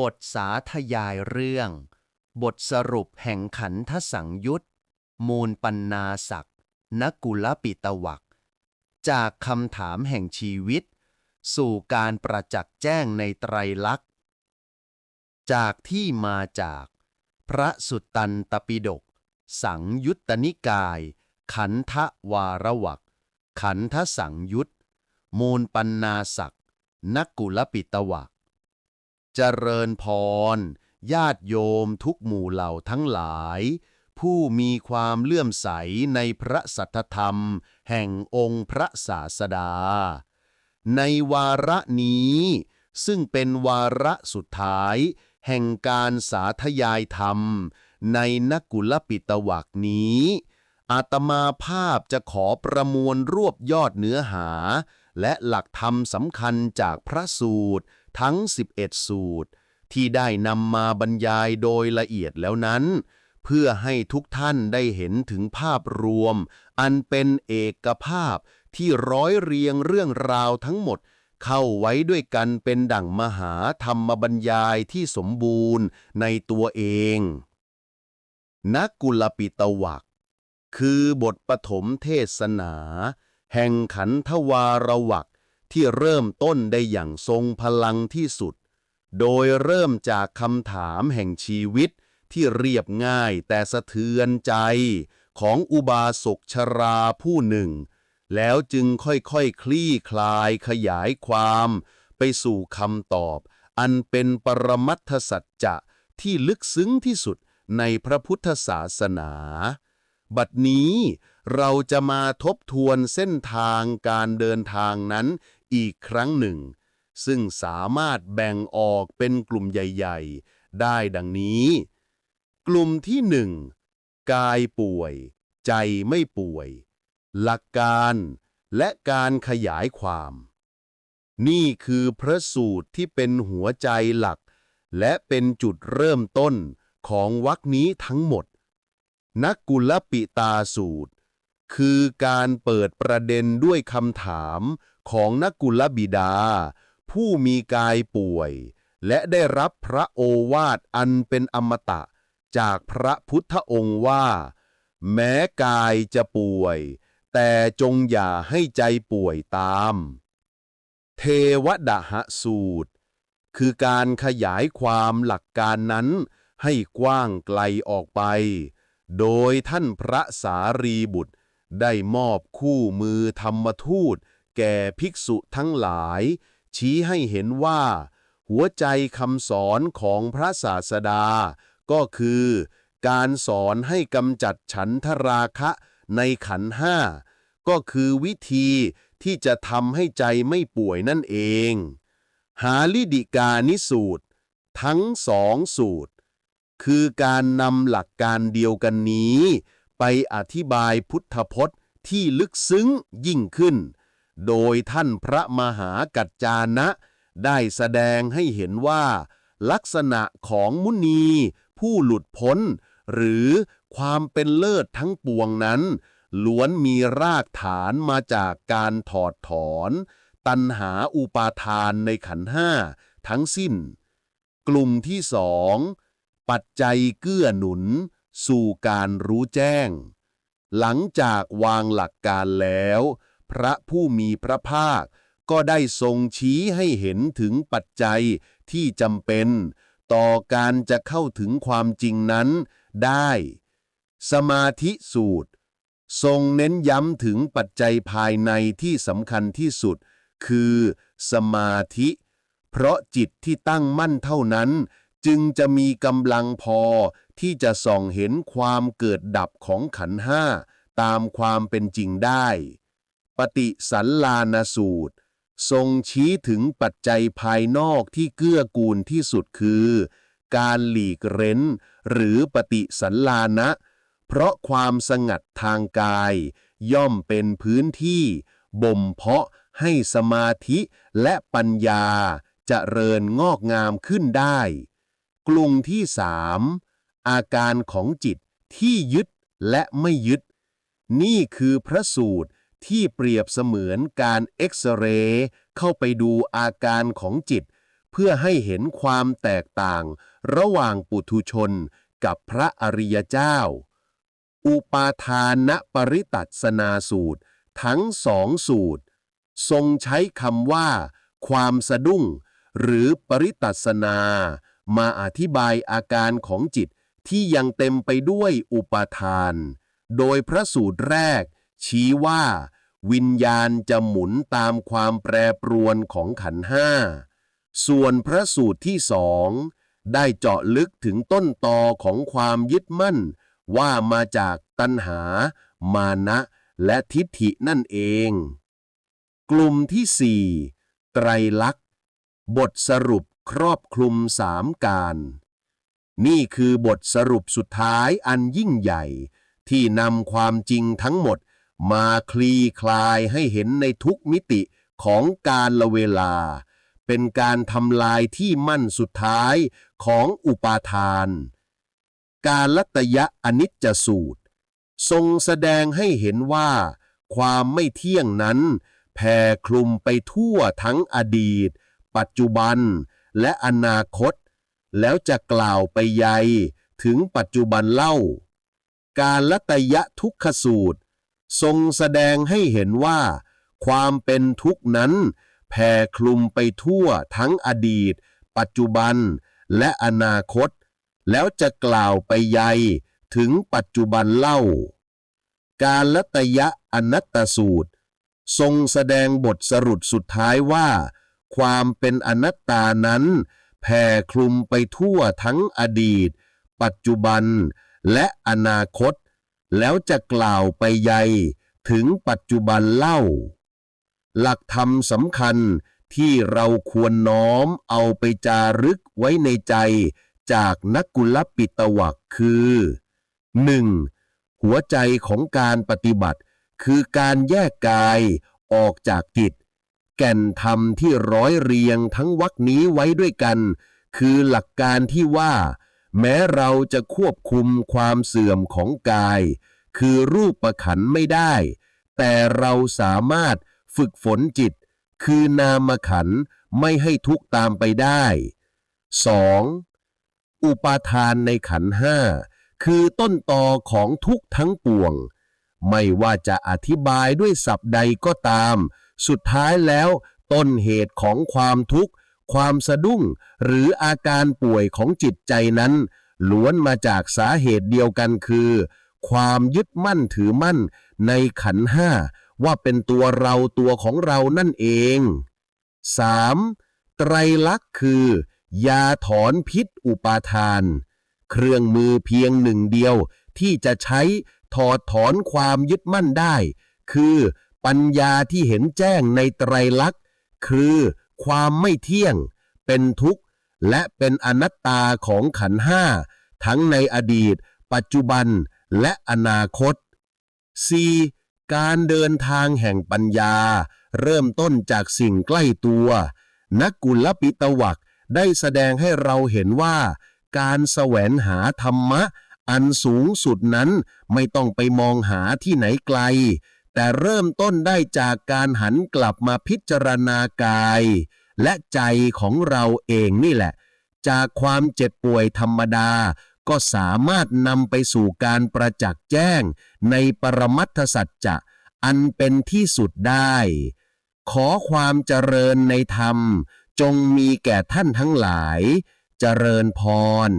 บทสาธยายเรื่อง บทสรุปแห่งขันทสังยุตมูลปันนาศักนกุลปิตวักจากคำถามแห่งชีวิต สู่การประจักษ์แจ้งในไตรลักษณ์ จากที่มาจาก พระสุตตันตปิฎกสังยุตตนิกาย ขันธวารวักขันธสังยุตมูลปันนาศักนกุลปิตวัก เจริญพร ญาติโยมทุกหมู่เหล่าทั้งหลาย ผู้มีความเลื่อมใสในพระสัทธรรม แห่งองค์พระศาสดา ในวาระนี้ ซึ่งเป็นวาระสุดท้าย แห่งการสาธยายธรรม ในนกุลปิตวักนี้ อาตมาภาพจะขอประมวลรวบยอดเนื้อหา และหลักธรรมสำคัญจากพระสูตร ทั้ง 11 สูตร ที่ได้นำมาบรรยายโดยละเอียดแล้วนั้น เพื่อให้ทุกท่านได้เห็นถึงภาพรวม อันเป็นเอกภาพที่ร้อยเรียงเรื่องราวทั้งหมดเข้าไว้ด้วยกันเป็นดั่งมหาธรรมบรรยายที่สมบูรณ์ในตัวเอง นักกุลปิตวักคือบทปฐมเทศนา แห่งขันธวารวัก ที่เริ่มต้นได้อย่างทรงพลังที่สุด โดยเริ่มจากคำถามแห่งชีวิตที่เรียบง่ายแต่สะเทือนใจของอุบาสกชราผู้หนึ่ง แล้วจึงค่อยๆคคลี่คลายขยายความ ไปสู่คำตอบ อันเป็นปรมัตถสัจจะที่ลึกซึ้งที่สุดในพระพุทธศาสนา บัดนี้เราจะมาทบทวนเส้นทางการเดินทางนั้น อีกครั้งหนึ่ง ซึ่งสามารถแบ่งออกเป็นกลุ่มใหญ่ ๆ ได้ดังนี้ กลุ่มที่หนึ่งกายป่วย ใจไม่ป่วย หลักการและการขยายความ นี่คือพระสูตรที่เป็นหัวใจหลัก และเป็นจุดเริ่มต้นของวรรคนี้ทั้งหมด นักกุลปิตาสูตร คือการเปิดประเด็นด้วยคำถาม ของนักกุลบิดา ผู้มีกายป่วย และได้รับพระโอวาทอันเป็นอมตะ จากพระพุทธองค์ว่า แม้กายจะป่วย แต่จงอย่าให้ใจป่วยตาม เทวดหสูตร คือการขยายความหลักการนั้นให้กว้างไกลออกไป โดยท่านพระสารีบุตรได้มอบคู่มือธรรมทูต แก่ภิกษุทั้งหลาย ชี้ให้เห็นว่า หัวใจคำสอนของพระศาสดา ก็คือ การสอนให้กำจัดฉันทราคะในขันห้า ก็คือวิธีที่จะทำให้ใจไม่ป่วยนั่นเอง หาลิดิกานิสูตร ทั้งสองสูตร คือการนำหลักการเดียวกันนี้ ไปอธิบายพุทธพจน์ที่ลึกซึ้งยิ่งขึ้น โดยท่านพระมหากัจจานะ ได้แสดงให้เห็นว่า ลักษณะของมุนี ผู้หลุดพ้น หรือความเป็นเลิศทั้งปวงนั้น ล้วนมีรากฐานมาจากการถอดถอน ตัณหาอุปาทานในขันห้าทั้งสิ้น กลุ่มที่สองปัจจัยเกื้อหนุน สู่การรู้แจ้ง หลังจากวางหลักการแล้ว พระผู้มีพระภาค ก็ได้ทรงชี้ให้เห็นถึงปัจจัยที่จำเป็น ต่อการจะเข้าถึงความจริงนั้นได้ สมาธิสูตร ทรงเน้นย้ำถึงปัจจัยภายในที่สำคัญที่สุด คือสมาธิ เพราะจิตที่ตั้งมั่นเท่านั้น จึงจะมีกำลังพอที่จะส่องเห็นความเกิดดับของขันห้าตามความเป็นจริงได้ ปฏิสันลานสูตร ทรงชี้ถึงปัจจัยภายนอกที่เกื้อกูลที่สุดคือ การหลีกเร้น หรือปฏิสันลานะ เพราะความสงัดทางกาย ย่อมเป็นพื้นที่ บ่มเพาะให้สมาธิและปัญญาจเจริญงอกงามขึ้นได้ กลุ่มที่สามอาการของจิตที่ยึดและไม่ยึด นี่คือพระสูตร ที่เปรียบเสมือนการเอ็กซเรย์เข้าไปดูอาการของจิต เพื่อให้เห็นความแตกต่าง ระหว่างปุถุชนกับพระอริยเจ้า อุปาทานปริตัสนาสูตร ทั้งสองสูตร ทรงใช้คำว่า ความสะดุ้ง หรือปริตัสนา มาอธิบายอาการของจิตที่ยังเต็มไปด้วยอุปาทาน โดยพระสูตรแรก ชี้ว่า วิญญาณจะหมุนตามความแปรปรวนของขันห้า ส่วนพระสูตรที่สองได้เจาะลึกถึงต้นตอของความยึดมั่น ว่ามาจากตัณหา มานะและทิฏฐินั่นเอง กลุ่มที่สี่ไตรลักษณ์ บทสรุปครอบคลุมสามการ นี่คือบทสรุปสุดท้ายอันยิ่งใหญ่ ที่นำความจริงทั้งหมด มาคลี่คลายให้เห็นในทุกมิติของการละเวลา เป็นการทำลายที่มั่นสุดท้ายของอุปาทาน การลัตยะอนิจจสูตร ทรงแสดงให้เห็นว่า ความไม่เที่ยงนั้นแผ่คลุมไปทั่วทั้งอดีต ปัจจุบัน และอนาคต แล้วจะกล่าวไปใยถึงปัจจุบันเล่า การลัตยะทุกขสูตร ทรงแสดงให้เห็นว่า ความเป็นทุกข์นั้นแผ่คลุมไปทั่วทั้งอดีต ปัจจุบัน และอนาคต แล้วจะกล่าวไปใยถึงปัจจุบันเล่า การลัตยะอนัตตสูตร ทรงแสดงบทสรุปสุดท้ายว่า ความเป็นอนัตตานั้นแผ่คลุมไปทั่วทั้งอดีต ปัจจุบัน และอนาคต แล้วจะกล่าวไปใยถึงปัจจุบันเล่า หลักธรรมสำคัญที่เราควรน้อมเอาไปจารึกไว้ในใจจากนักกุลปิตวักคือ 1. หัวใจของการปฏิบัติ คือการแยกกายออกจากจิตแก่นธรรมที่ร้อยเรียงทั้งวรรคนี้ไว้ด้วยกัน คือหลักการที่ว่า แม้เราจะควบคุมความเสื่อมของกาย คือรูปประขันไม่ได้ แต่เราสามารถฝึกฝนจิต คือนามขันไม่ให้ทุกตามไปได้ 2. อุปาทานในขันห้าคือต้นตอของทุกทั้งปวง ไม่ว่าจะอธิบายด้วยศัพท์ใดก็ตาม สุดท้ายแล้วต้นเหตุของความทุกข์ ความสะดุ้ง หรืออาการป่วยของจิตใจนั้น ล้วนมาจากสาเหตุเดียวกันคือ ความยึดมั่นถือมั่นในขันห้าว่าเป็นตัวเราตัวของเรานั่นเอง 3. ไตรลักษณ์คือ ยาถอนพิษอุปาทาน เครื่องมือเพียงหนึ่งเดียว ที่จะใช้ถอดถอนความยึดมั่นได้ คือปัญญาที่เห็นแจ้งในไตรลักษณ์ คือ ความไม่เที่ยง เป็นทุกข์ และเป็นอนัตตาของขันห้า ทั้งในอดีต ปัจจุบันและอนาคต 4. การเดินทางแห่งปัญญา เริ่มต้นจากสิ่งใกล้ตัว นักกุลปิตวักได้แสดงให้เราเห็นว่า การแสวงหาธรรมะ อันสูงสุดนั้นไม่ต้องไปมองหาที่ไหนไกล แต่เริ่มต้นได้จากการหันกลับมาพิจารณากาย และใจของเราเองนี่แหละ จากความเจ็บป่วยธรรมดา ก็สามารถนำไปสู่การประจักษ์แจ้ง ในปรมัตถสัจจะ อันเป็นที่สุดได้ ขอความเจริญในธรรม จงมีแก่ท่านทั้งหลาย เจริญพร